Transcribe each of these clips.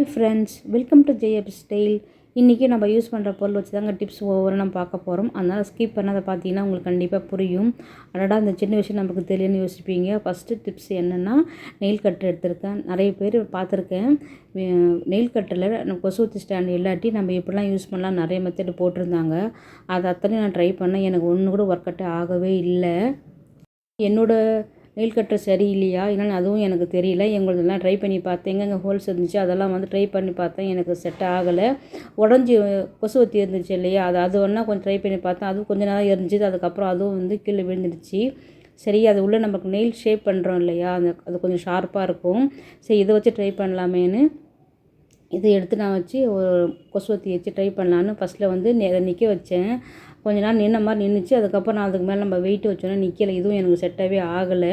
Friends welcome to Jaya style இன்றைக்கி நம்ம use பண்ணுற பொருள் வச்சு தாங்க டிப்ஸ் ஒவ்வொரு நம்ம பார்க்க போகிறோம் அதனால் ஸ்கிப் பண்ணாத பார்த்தீங்கன்னா உங்களுக்கு கண்டிப்பாக புரியும். அடடா அந்த சின்ன விஷயம் நமக்கு தெரியும்னு யோசிப்பீங்க. ஃபஸ்ட்டு டிப்ஸ் என்னென்னா நெயில் கட்டர் எடுத்திருக்கேன். நிறைய பேர் பார்த்துருக்கேன். நெயில் கட்டரில் நம்ம கொசுவத்தி ஸ்டாண்ட் இல்லாட்டி நம்ம எப்படிலாம் யூஸ் பண்ணலாம் நிறைய மெத்தட் போட்டிருந்தாங்க. அது அத்தனையும் நான் ட்ரை பண்ணேன். எனக்கு ஒன்று கூட ஒர்க் அவுட் ஆகவே இல்லை. என்னோடய நெயில் கட்டர் சரியில்லையா? என்னன்னு அதுவும் எனக்கு தெரியல. எங்களுதெல்லாம் ட்ரை பண்ணி பார்த்தேன். எங்கெங்கே ஹோல்ஸ் இருந்துச்சு அதெல்லாம் வந்து ட்ரை பண்ணி பார்த்தேன். எனக்கு செட் ஆகலை. உடஞ்சி கொசுவத்தி இருந்துச்சு இல்லையா? அது அது ஒன்றா கொஞ்சம் ட்ரை பண்ணி பார்த்தேன். அதுவும் கொஞ்ச நேரம் எரிஞ்சுது அதுக்கப்புறம் அதுவும் வந்து கீழே விழுந்துடுச்சு. சரி அது உள்ளே நமக்கு நெயில் ஷேப் பண்ணுறோம் இல்லையா? அந்த அது கொஞ்சம் ஷார்ப்பாக இருக்கும். சரி இதை வச்சு ட்ரை பண்ணலாமேன்னு. இதை எடுத்து நான் வச்சு ஒரு கொசுவத்தி வச்சு ட்ரை பண்ணலான்னு ஃபஸ்ட்டில் வந்து அதை நிற்க வச்சேன். கொஞ்ச நேரம் நின்ன மாதிரி நின்றுச்சு அதுக்கப்புறம் நான் அதுக்கு மேலே நம்ம வெயிட் வச்சோன்னே நிற்கலை இதுவும் எனக்கு செட்டாகவே ஆகலை.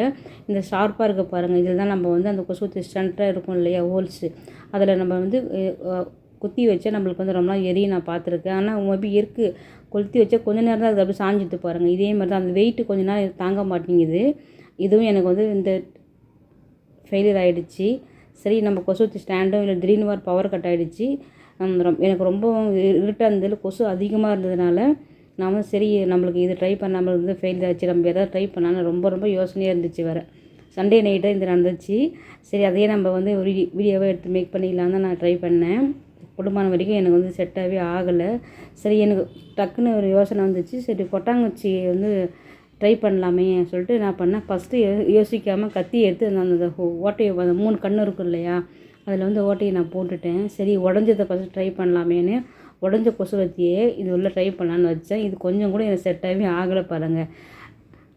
இந்த ஷார்ப்பாக இருக்க பாருங்கள் இதில் தான் நம்ம வந்து அந்த கொசுத்தி ஸ்டண்ட்டாக இருக்கும் இல்லையா? ஹோல்ஸு அதில் நம்ம வந்து குத்தி வச்சா நம்மளுக்கு வந்து ரொம்ப நாள் எரியும் நான் பார்த்துருக்கேன். ஆனால் மேபி இருக்குது கொளுத்தி வச்சா கொஞ்ச நேரம் தான் அது அப்படியே சாஞ்சிட்டு பாருங்கள் இதே மாதிரி தான். அந்த வெயிட்டு கொஞ்ச நேரம் தாங்க மாட்டேங்குது. இதுவும் எனக்கு வந்து இந்த ஃபெயிலியர் ஆகிடுச்சு சரி நம்ம கொசுத்தி ஸ்டாண்டும் இல்லை திடீர்னு வார் பவர் கட் ஆகிடுச்சு எனக்கு ரொம்ப இருட்டாக இருந்ததில் கொசு அதிகமாக இருந்ததுனால நான் சரி நம்மளுக்கு இது ட்ரை பண்ணாமல் இருந்து ஃபெயில் ஆச்சு நம்ம எதாவது ட்ரை பண்ணாலும் ரொம்ப ரொம்ப யோசனையாக இருந்துச்சு வேறு. சண்டே நைட்டாக இது நடந்துச்சு. சரி அதையே நம்ம வந்து ஒரு வீடியோவாக எடுத்து மேக் பண்ணிக்கலாம் தான் நான் ட்ரை பண்ணேன். குடும்பம் வரைக்கும் எனக்கு வந்து செட்டாகவே ஆகலை. சரி எனக்கு டக்குன்னு ஒரு யோசனை வந்துச்சு. சரி கொட்டாங்குச்சி வந்து ட்ரை பண்ணலாமே சொல்லிட்டு நான் பண்ணேன். ஃபஸ்ட்டு யோசிக்காமல் கத்தி எடுத்து அந்த ஓட்டையை அந்த மூணு கண் இருக்கும் இல்லையா அதில் வந்து ஓட்டையை நான் போட்டுட்டேன். சரி உடஞ்சதை ஃபஸ்ட்டு ட்ரை பண்ணலாமேன்னு உடஞ்ச கொசு வத்தியே இது உள்ள ட்ரை பண்ணலான்னு வச்சேன். இது கொஞ்சம் கூட எனக்கு செட்டாகவே ஆகலை பாருங்கள்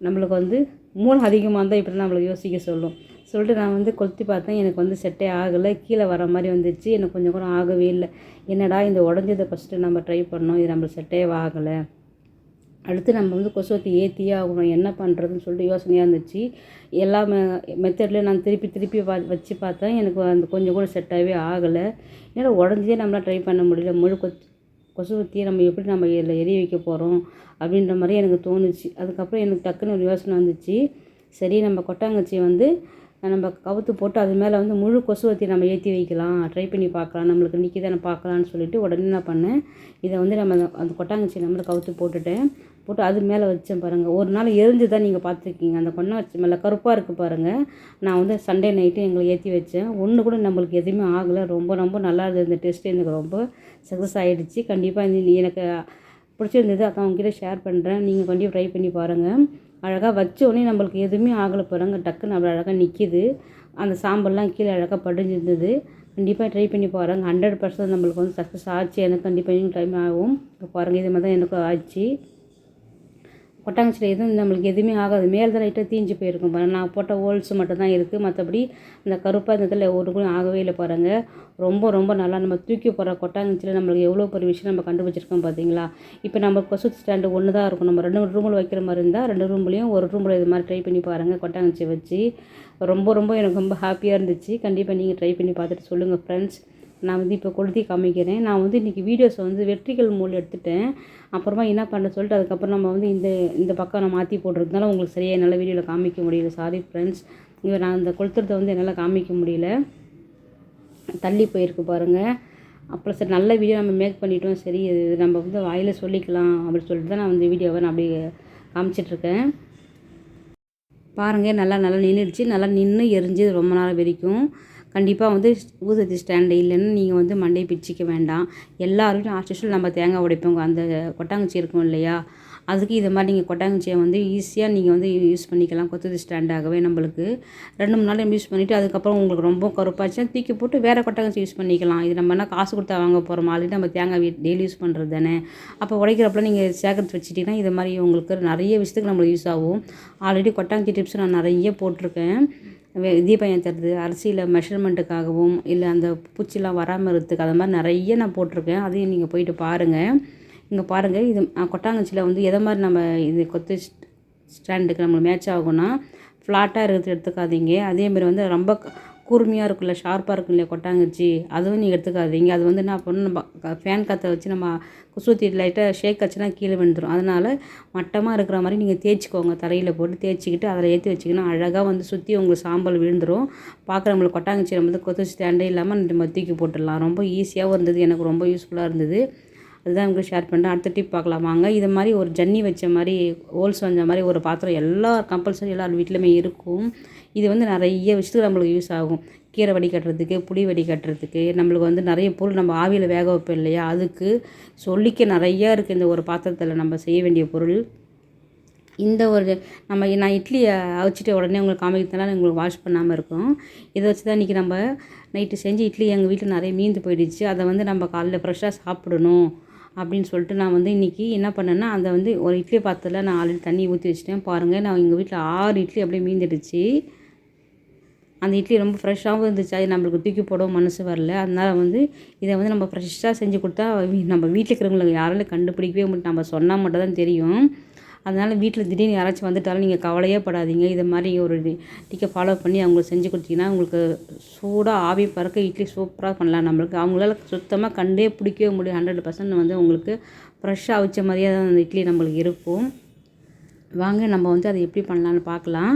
நம்மளுக்கு வந்து மூளை அதிகமாக இருந்தால் இப்படி நம்மளுக்கு யோசிக்க சொல்லும். சொல்லிட்டு நான் வந்து கொளுத்தி பார்த்தேன். எனக்கு வந்து செட்டே ஆகலை. கீழே வர மாதிரி வந்துச்சு. எனக்கு கொஞ்சம் கூட ஆகவே இல்லை. என்னடா இந்த உடஞ்சதை ஃபஸ்ட்டு நம்ம ட்ரை பண்ணோம். இது நம்மளுக்கு செட்டே ஆகலை. அடுத்து நம்ம வந்து கொசுவத்தி ஏற்றியே ஆகணும். என்ன பண்ணுறதுன்னு சொல்லிட்டு யோசனையாக இருந்துச்சு. எல்லா மெ மெத்தட்லேயும் நான் திருப்பி திருப்பி பா வச்சு பார்த்தேன். எனக்கு அந்த கொஞ்சம் கூட செட்டாகவே ஆகலை. ஏன்னா உடஞ்சே நம்மளால் ட்ரை பண்ண முடியல. முழு கொத் கொசுவத்தியை நம்ம எப்படி நம்ம இதில் எரிய வைக்க போகிறோம் அப்படின்ற மாதிரி எனக்கு தோணுச்சு. அதுக்கப்புறம் எனக்கு டக்குன்னு ஒரு யோசனை வந்துச்சு. சரி நம்ம கொட்டாங்கச்சி வந்து நம்ம கவுத்து போட்டு அது மேலே வந்து முழு கொசுவத்தி நம்ம ஏற்றி வைக்கலாம். ட்ரை பண்ணி பார்க்கலாம். நம்மளுக்கு நிற்கி தானே பார்க்கலான்னு சொல்லிட்டு உடனே என்ன பண்ணேன் இதை வந்து நம்ம அந்த கொட்டாங்கச்சி நம்மளை கவுத்து போட்டுட்டேன். போட்டு அது மேலே வச்சேன் பாருங்கள் ஒரு நாள் எரிஞ்சு தான் நீங்கள் பார்த்துருக்கீங்க. அந்த கொண்டை வச்சு மேலே கருப்பாக இருக்குது பாருங்கள் நான் வந்து சண்டே நைட்டு எங்களை ஏற்றி வச்சேன். ஒன்று கூட நம்மளுக்கு எதுவுமே ஆகலை. ரொம்ப ரொம்ப நல்லா இருந்தது. இந்த டெஸ்ட்டு எனக்கு ரொம்ப சக்ஸஸ் ஆகிடுச்சு கண்டிப்பாக எனக்கு பிடிச்சிருந்தது அதான் உங்ககிட்ட ஷேர் பண்ணுறேன் நீங்கள் கண்டிப்பாக ட்ரை பண்ணி பாருங்கள் அழகாக வச்சோடனே நம்மளுக்கு எதுவுமே ஆகலை பாருங்கள் டக்குன்னு அவ்வளோ அழகாக நிற்கிது அந்த சாம்பல்லாம் கீழே அழகாக படிஞ்சிருந்தது. கண்டிப்பாக ட்ரை பண்ணி பாருங்கள் ஹண்ட்ரட் பர்சன்ட் நம்மளுக்கு வந்து சக்ஸஸ் ஆச்சு. எனக்கு கண்டிப்பாக டைம் ஆகும். இப்போ பாருங்கள் இது மாதிரி தான் எனக்கும் ஆச்சு. கொட்டாங்குச்சியில் எதுவும் நம்மளுக்கு எதுவுமே ஆகாது. மேலே தான் லைட்டாக தீஞ்சு போயிருக்கும் பாருங்கள் நான் போட்ட ஹோல்ஸ் மட்டும் தான் இருக்குது மற்றபடி இந்த கருப்பாக இந்த இதில் ஒரு கூட ஆகவே இல்லை பாருங்கள் ரொம்ப ரொம்ப நல்லா நம்ம தூக்கி போகிற கொட்டாங்குச்சியில் நம்மளுக்கு எவ்வளோ பெரிய விஷயம் நம்ம கண்டுபிடிச்சிருக்கோம் பார்த்தீங்களா இப்போ நம்ம கொசு ஸ்டாண்டு ஒன்று தான் இருக்கும் நம்ம ரெண்டு ரூமில் வைக்கிற மாதிரி இருந்தால் ரெண்டு ரூம்லேயும் ஒரு ரூமில் இது மாதிரி ட்ரை பண்ணி பாருங்கள் கொட்டாங்குச்சி வச்சு ரொம்ப ரொம்ப எனக்கு ரொம்ப ஹாப்பியாக இருந்துச்சு. கண்டிப்பாக நீங்கள் ட்ரை பண்ணி பார்த்துட்டு சொல்லுங்கள் ஃப்ரெண்ட்ஸ் நான் வந்து இப்போ கொளுத்தி காமிக்கிறேன். நான் வந்து இன்றைக்கி வீடியோஸ் வந்து வெற்றிகள் மூல் எடுத்துட்டேன். அப்புறமா என்ன பண்ண சொல்லிட்டு அதுக்கப்புறம் நம்ம வந்து இந்த இந்த பக்கம் நான் மாற்றி போடுறதுனால உங்களுக்கு சரியாக என்னால் வீடியோவில் காமிக்க முடியல. சாரி ஃப்ரெண்ட்ஸ் இங்கே நான் அந்த கொளுத்துறத வந்து என்னால் காமிக்க முடியல. தள்ளி போயிருக்கு பாருங்கள் அப்புறம் சரி நல்ல வீடியோ நம்ம மேக் பண்ணிட்டோம். சரி இது நம்ம வந்து வாயில் சொல்லிக்கலாம் அப்படின்னு சொல்லிட்டு தான் நான் வந்து வீடியோவை நான் அப்படியே காமிச்சிட்ருக்கேன் பாருங்கள் நல்லா நல்லா நின்றுடுச்சு நல்லா நின்று எரிஞ்சு ரொம்ப நேரம் வரைக்கும் கண்டிப்பாக வந்து ஊதுபத்தி ஸ்டாண்டு இல்லைன்னு நீங்கள் வந்து மண்டையை பிச்சுக்க வேண்டாம். எல்லாருமே ஆர்டிஃபிஷியல் நம்ம தேங்காய் உடைப்போங்க. அந்த கொட்டாங்குச்சி இருக்கும் இல்லையா? அதுக்கு இது மாதிரி நீங்கள் கொட்டாங்குச்சியை வந்து ஈஸியாக நீங்கள் வந்து யூஸ் பண்ணிக்கலாம். கொத்துதி ஸ்டாண்டாகவே நம்மளுக்கு. ரெண்டு மூணு நாள் யூஸ் பண்ணிவிட்டு அதுக்கப்புறம் உங்களுக்கு ரொம்ப கருப்பாச்சுன்னா தூக்கி போட்டு வேறு கொட்டாங்குச்சி யூஸ் பண்ணிக்கலாம். இது நம்ம என்ன காசு கொடுத்தா வாங்க போகிறோம் ஆல்ரெடி நம்ம தேங்காய் டெய்லி யூஸ் பண்ணுறது தானே. அப்போ உடைக்கிறப்பல நீங்கள் சேகரித்து வச்சுட்டிங்கன்னா இது மாதிரி உங்களுக்கு நிறைய விஷயத்துக்கு நம்மளுக்கு யூஸ் ஆகும். ஆல்ரெடி கொட்டாங்குச்சி டிப்ஸ் நான் நிறைய போட்டிருக்கேன். தீபம் ஏற்றுறது அரிசியில் மெஷர்மெண்ட்டுக்காகவும் இல்லை அந்த பூச்சிலாம் வராமல் இருக்கிறதுக்கு அது மாதிரி நிறைய நான் போட்டிருக்கேன். அதையும் நீங்கள் போயிட்டு பாருங்கள் இங்கே பாருங்கள் இது கொட்டாங்குச்சியில் வந்து எதை மாதிரி நம்ம இது கொத்து ஸ்டாண்டுக்கு நம்மளுக்கு மேட்ச் ஆகும்னா ஃப்ளாட்டாக இருக்கிறது எடுத்துக்காதீங்க. அதேமாரி வந்து ரொம்ப கூர்மையாக இருக்கும்ல ஷார்ப்பாக இருக்கும் இல்லையா கொட்டாங்குச்சி. அதுவும் நீங்கள் எடுத்துக்காதீங்க. அது வந்து என்ன பண்ணணும் நம்ம ஃபேன் காற்றை வச்சு நம்ம சுற்றி லைட்டாக ஷேக் ஆச்சுன்னா கீழே விழுந்துடும் அதனால் மட்டமாக இருக்கிற மாதிரி நீங்கள் தேய்ச்சிக்கோங்க. தரையில் போட்டு தேய்ச்சிக்கிட்டு அதில் ஏற்றி வச்சிங்கன்னா அழகாக வந்து சுற்றி உங்களுக்கு சாம்பல் விழுந்துடும் பார்க்குறவங்களுக்கு கொட்டாங்குச்சி நம்ம வந்து கொத்து ஸ்டாண்டே இல்லாமல் நம்ம தூக்கி போட்டுடலாம். ரொம்ப ஈஸியாகவும் இருந்தது. எனக்கு ரொம்ப யூஸ்ஃபுல்லாக இருந்தது. அதுதான் உங்களுக்கு ஷேர் பண்ணுறேன் அடுத்த டிப் பார்க்கலாம் வாங்க இது மாதிரி ஒரு ஜன்னி வச்ச மாதிரி ஹோல்ஸ் வந்த மாதிரி ஒரு பாத்திரம் எல்லா கம்பல்சரி எல்லார் வீட்லையுமே இருக்கும். இது வந்து நிறைய விஷயத்துக்கு நம்மளுக்கு யூஸ் ஆகும். கீரை வடி கட்டுறதுக்கு புளி வடி கட்டுறதுக்கு நம்மளுக்கு வந்து நிறைய பொருள் நம்ம ஆவியில் வேக வைப்போம் இல்லையா? அதுக்கு சொல்லிக்க நிறையா இருக்குது இந்த ஒரு பாத்திரத்தில் நம்ம செய்ய வேண்டிய பொருள். இந்த ஒரு நம்ம நான் இட்லியை அவிச்சிட்டு உடனே உங்களுக்கு காமிக்கிறதுனால உங்களுக்கு வாஷ் பண்ணாமல் இருக்கும். இதை வச்சு தான் இன்றைக்கி நம்ம நைட்டு செஞ்சு இட்லி எங்கள் வீட்டில் நிறைய மீந்து போயிடுச்சு. அதை வந்து நம்ம காலைல ஃப்ரெஷ்ஷாக சாப்பிடணும். அப்படின்னு சொல்லிட்டு நான் வந்து இன்றைக்கி என்ன பண்ணேன்னா அதை வந்து ஒரு இட்லி பாத்திரத்தில் நான் ஆல்ரெடி தண்ணி ஊற்றி வச்சுட்டேன். பாருங்கள் நான் எங்கள் வீட்டில் ஆறு இட்லி அப்படியே மீந்துடுச்சு. அந்த இட்லி ரொம்ப ஃப்ரெஷ்ஷாகவும் இருந்துச்சு. அது நம்மளுக்கு தூக்கி போடவும் மனசு வரல. அதனால் வந்து இதை வந்து நம்ம ஃப்ரெஷ்ஷாக செஞ்சு கொடுத்தா நம்ம வீட்டில் இருக்கிறவங்களுக்கு யாராலும் கண்டுபிடிக்கவே மாட்டோம் நம்ம சொன்னால் மட்டும் தான் தெரியும். அதனால் வீட்டில் திடீர்னு யாராச்சும் வந்துட்டாலும் நீங்கள் கவலையே படாதீங்க. இது மாதிரி ஒரு டிக்கை ஃபாலோ பண்ணி அவங்களுக்கு செஞ்சு கொடுத்தீங்கன்னா உங்களுக்கு சூடாக ஆவி பறக்க இட்லி சூப்பராக பண்ணலாம் நம்மளுக்கு. அவங்களால சுத்தமாக கண்டே பிடிக்கவே முடியும் ஹண்ட்ரட் பர்சன்ட் வந்து உங்களுக்கு ஃப்ரெஷ்ஷாக அவிச்ச மாதிரியே தான் அந்த இட்லி நம்மளுக்கு இருக்கும். வாங்க நம்ம வந்து அதை எப்படி பண்ணலான்னு பார்க்கலாம்.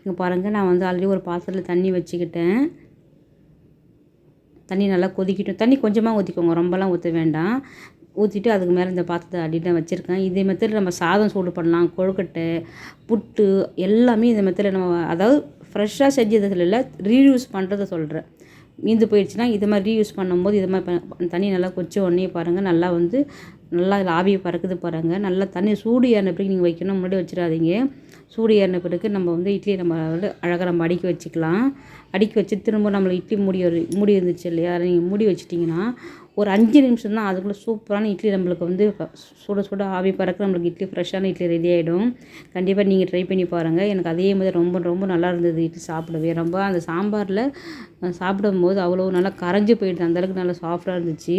இங்கே பாருங்கள் நான் வந்து ஆல்ரெடி ஒரு பாத்திரத்தில் தண்ணி வச்சுக்கிட்டேன். தண்ணி நல்லா கொதிக்கட்டும். தண்ணி கொஞ்சமாக ஊற்றிக்கோங்க ரொம்பலாம் ஊற்ற வேண்டாம். ஊற்றிட்டு அதுக்கு மேலே இந்த பாத்திரத்தை அடிட்டு வச்சுருக்கேன். இதே மெத்தடில் நம்ம சாதம் சூடு பண்ணலாம் கொழுக்கட்டை புட்டு எல்லாமே இந்த மெத்தடில் நம்ம அதாவது ஃப்ரெஷ்ஷாக செஞ்சதில் இல்லை ரீயூஸ் பண்ணுறத சொல்கிறேன் மீந்து போயிடுச்சுன்னா இது மாதிரி ரீயூஸ் பண்ணும்போது இது மாதிரி தண்ணி நல்லா கொச்ச உடனே பாருங்கள் நல்லா வந்து நல்லா இதில் ஆவியை பறக்குது பாருங்கள் நல்லா தண்ணி சூடு ஏறின பிறகு நீங்கள் வைக்கணும். முன்னாடி வச்சிடாதீங்க. சூடு ஏறின பிறகு நம்ம வந்து இட்லியை நம்ம வந்து அழகாக நம்ம அடுக்கி வச்சுக்கலாம். அடுக்கி வச்சு திரும்ப நம்மளுக்கு இட்லி மூடி மூடி இருந்துச்சு இல்லையா? நீங்கள் மூடி வச்சிட்டிங்கன்னா ஒரு அஞ்சு நிமிஷம் தான் அதுக்குள்ளே சூப்பரான இட்லி நம்மளுக்கு வந்து சுட சுட ஆவி பறக்க நம்மளுக்கு இட்லி ஃப்ரெஷ்ஷான இட்லி ரெடி ஆகிடும் கண்டிப்பாக நீங்கள் ட்ரை பண்ணி பாருங்கள் எனக்கு அதே மாதிரி ரொம்ப ரொம்ப நல்லா இருந்தது இட்லி சாப்பிடவே. ரொம்ப அந்த சாம்பாரில் சாப்பிடும்போது அவ்வளோ நல்லா கரைஞ்சி போயிடுது. அந்தளவுக்கு நல்லா சாஃப்டாக இருந்துச்சு.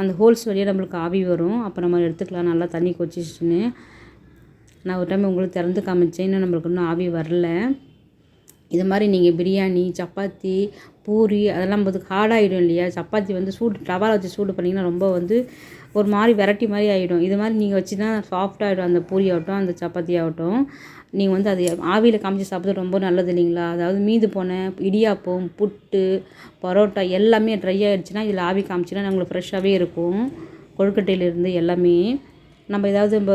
அந்த ஹோல்ஸ் வழியாக நம்மளுக்கு ஆவி வரும். அப்போ நம்ம எடுத்துக்கலாம். நல்லா தண்ணி கொச்சிச்சுன்னு நான் ஒரு டைம் உங்களுக்கு திறந்து காமிச்சேன். இன்னும் நம்மளுக்கு இன்னும் ஆவி வரல. இது மாதிரி நீங்கள் பிரியாணி சப்பாத்தி பூரி அதெல்லாம் போது ஹார்டாகிடும் இல்லையா? சப்பாத்தி வந்து சூடு டவாவில் வச்சு சூடு பண்ணிங்கன்னா ரொம்ப வந்து ஒரு மாதிரி வெரைட்டி மாதிரி ஆகிடும் இது மாதிரி நீங்கள் வச்சுன்னா சாஃப்டாகிடும் அந்த பூரி ஆகட்டும் அந்த சப்பாத்தி ஆகட்டும். நீங்கள் வந்து அது ஆவியில் காமிச்சு சாப்பிட்றது ரொம்ப நல்லது இல்லைங்களா? அதாவது மீது போன இடியாப்பம் புட்டு பரோட்டா எல்லாமே ட்ரை ஆகிடுச்சுன்னா இதில் ஆவி காமிச்சுன்னா நம்மளுக்கு ஃப்ரெஷ்ஷாகவே இருக்கும். கொழுக்கட்டையிலேருந்து எல்லாமே. நம்ம ஏதாவது நம்ம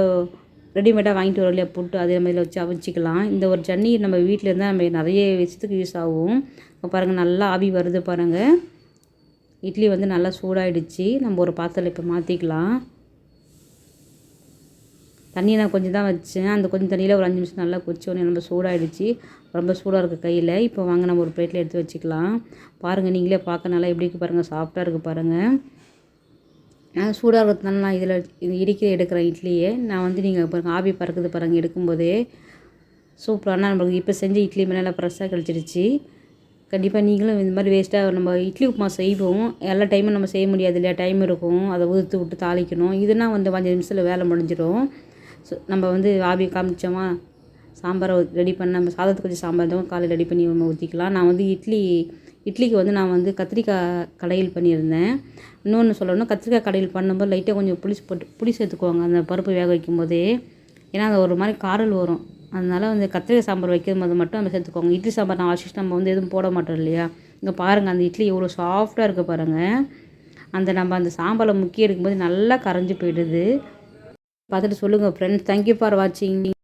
ரெடிமேடாக வாங்கிட்டு வரோம் இல்லையா புட்டு அதே மாதிரி வச்சு அவிச்சிக்கலாம் இந்த ஒரு ஜன்னி நம்ம வீட்டில் இருந்தால் நம்ம நிறைய விஷயத்துக்கு யூஸ் ஆகும். இப்போ பாருங்கள் நல்லா ஆவி வருது பாருங்கள் இட்லி வந்து நல்லா சூடாயிடுச்சு. நம்ம ஒரு பாத்திரத்தில் இப்போ மாற்றிக்கலாம் தண்ணி நான் கொஞ்சம் தான் வச்சேன். அந்த கொஞ்சம் தண்ணியில் ஒரு அஞ்சு நிமிஷம் நல்லா கொதிச்சோடனே ரொம்ப சூடாகிடுச்சு ரொம்ப சூடாக இருக்குது கையில். இப்போ வாங்க நம்ம ஒரு பிளேட்டில் எடுத்து வச்சுக்கலாம். பாருங்கள் நீங்களே பார்க்க நல்லா எப்படி இருக்குது பாருங்கள் சாஃப்டாக இருக்குது பாருங்கள் நான் சூடாக இருக்கிறதுனால நான் இதில் இது இடிக்கிற எடுக்கிறேன் இட்லியே நான் வந்து நீங்கள் பாருங்கள் ஆவி பறக்குது பாருங்கள் எடுக்கும்போதே சூப்பரான நம்மளுக்கு இப்போ செஞ்ச இட்லி மேலே நல்லா ஃப்ரெஷ்ஷாக கழிச்சிருச்சு. கண்டிப்பாக நீங்களும் இந்த மாதிரி வேஸ்ட்டாக நம்ம இட்லி உப்புமா செய்வோம். எல்லா டைமும் நம்ம செய்ய முடியாது இல்லையா? டைம் இருக்கும். அதை உதுத்து விட்டு தாளிக்கணும். இதுனால் வந்து அஞ்சு நிமிஷத்தில் வேலை முடிஞ்சிடும். ஸோ நம்ம வந்து ஆவி காமிச்சோமா சாம்பாரை ரெடி பண்ண நம்ம சாதத்துக்கு கொஞ்சம் சாம்பார் தான் காலையில் ரெடி பண்ணி நம்ம ஊற்றிக்கலாம் நான் வந்து இட்லி இட்லிக்கு வந்து நான் வந்து கத்திரிக்காய் கடையில் பண்ணியிருந்தேன். இன்னொன்று சொல்லணும் கத்திரிக்காய் கடையில் பண்ணும்போது லைட்டாக கொஞ்சம் புளி போட்டு புளி சேர்த்துக்குவாங்க. அந்த பருப்பு வேக வைக்கும்போதே. ஏன்னா அது ஒரு மாதிரி காரல் வரும். அதனால் வந்து கத்திரிக்காய் சாம்பார் வைக்கும் போது மட்டும் நம்ம சேர்த்துக்கோங்க இட்லி சாம்பார் நான் வாசிச்சு நம்ம வந்து எதுவும் போட மாட்டோம் இல்லையா? இங்கே பாருங்கள் அந்த இட்லி எவ்வளோ சாஃப்டாக இருக்க பாருங்கள் அந்த நம்ம அந்த சாம்பாரில் முக்கிய எடுக்கும்போது நல்லா கரைஞ்சி போயிடுது. பார்த்துட்டு சொல்லுங்கள் ஃப்ரெண்ட்ஸ் தேங்க்யூ ஃபார் வாட்சிங்